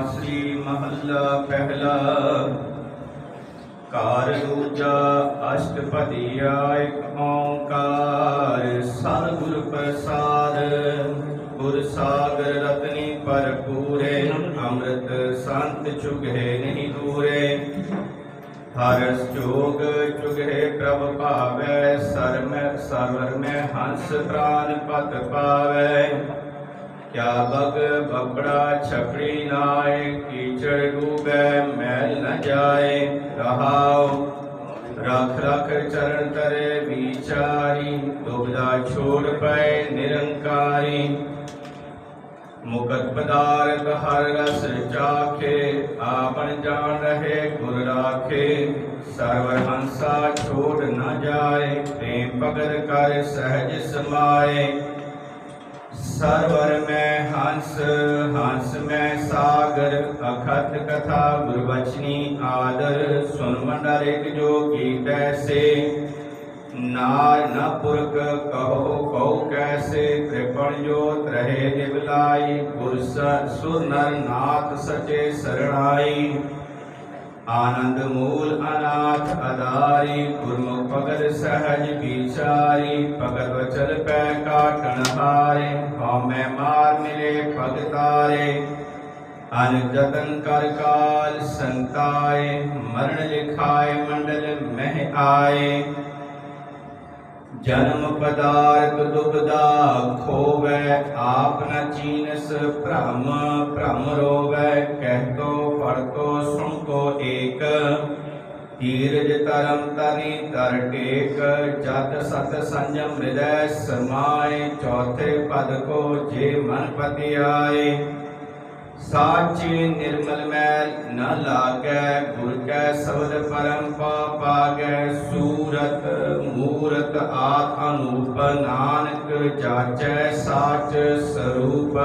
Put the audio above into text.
ਸ੍ਰੀ ਮਹੱਲਾ ਪਹਿਲਾ। ਕਾਰ ਦੂਜਾ ਅਸ਼ਟਪਦੀ ਏਕ ਓੰਕਾਰ। ਸਤਿਗੁਰ ਪ੍ਰਸਾਦ ਗੁਰ ਸਾਗਰ ਰਤਨੀ ਭਰਪੂਰੇ। ਅੰਮ੍ਰਿਤ ਸੰਤ ਚੁਗੇ ਨਹੀਂ ਦੂਰੇ। ਹਰਸ ਜੋਗ ਚੁਗੇ ਪ੍ਰਭ ਭਾਵੈ। ਸਰ ਮੈਂ ਸਰਵਰ ਮੈਂ ਹੰਸ ਪ੍ਰਾਨ ਪਤ ਪਾਵੈ। ਕਿਆ ਬਗ ਬਬੜਾ ਛਪੜੀ ਨਾਏ, ਕੀਚੜ ਡੂਬੈ ਮੈਲ ਨ ਜਾਏ। ਰਹਾਉ, ਰਖ ਰਖ ਚਰਨ ਤਰੇ ਵਿਚਾਰੀ ਦੁਬਦਾ ਛੋੜ ਪਏ ਨਿਰੰਕਾਰੀ। ਮੁਕਤ ਪਦਾਰਥ ਹਰ ਰਸ ਚਾਖੇ, ਆਪਨ ਜਾਣ ਰਹੇ ਗੁਰ ਰਾਖੇ। ਸਰਵਰ ਹੰਸਾ ਛੋੜ ਨ ਜਾਏ ਪ੍ਰੇਮ ਭਗਤ ਕਰ ਸਹਿਜ ਸਮਾਏ। ਸਰਵਰ ਮੈਂ ਹੰਸ ਹੰਸ ਮੈਂ ਸਾਗਰ, ਅਖਤ ਕਥਾ ਗੁਰਬਚਨੀ ਆਦਰ। ਸੁਨ ਮੰਡਲ ਇੱਕ ਜੋ ਤੈਸੇ ਨਾਰ ਨ ਪੁਰਖ ਕਹੋ ਕਉ ਕੈਸੇ। ਤ੍ਰਿਪਣ ਜੋਤ ਰਹੇ ਦਿਵਲਾਈ ਗੁਰ ਸੁਰ ਨਰ ਨਾਥ ਸਚੇ ਸਰਣਾਈ। ਆਨੰਦ ਮੂਲ ਅਨਾਥ ਅਦਾਰੀ ਗੁਰਮੁਖ ਭਗਤ ਸਹਿਜ ਵਿਚਾਰੀ ਭਗਤ ਵਚਨ ਪੈ ਕਾਟਣ ਹਾਰੇ ਹਉਮੈ ਮਾਰ ਮਿਲੇ ਭਗਤਾਰੇ ਅਨ ਜਤਨ ਕਰ ਕਾਲ ਸੰਤਾਏ ਮਰਨ ਲਿਖਾਏ ਮੰਡਲ ਮਹਿ ਆਏ ਜਨਮ ਪਦਾਰਥ ਦੁਬਦਾ ਖੋਵੈ ਆਪ ਨ ਚੀਨਸ ਭ੍ਰਮ ਭ੍ਰਮ ਰੋਵੈ ਧੀਰਜ ਧਰਮ ਤਨੀ ਤਰ ਟੇਕ, ਜਤ ਸਤ ਸੰਜਮ ਹਿਰਦੈ ਸਮਾਏ, ਚੌਥੇ ਪਦ ਕੋ ਜੇ ਮਨ ਪਤਿ ਆਏ ਸਾਚੇ ਨਿਰਮਲ ਮੈਲ ਨ ਲਾਗੈ, ਗੁਰ ਕੈ ਸ਼ਬਦ ਪਰਮ ਪਾ ਪਾਗੈ। ਸੂਰਤ ਮੂਰਤ ਆਤ ਅਨੂਪ, ਨਾਨਕ ਜਾਚੈ ਸਾਚ ਸਰੂਪ।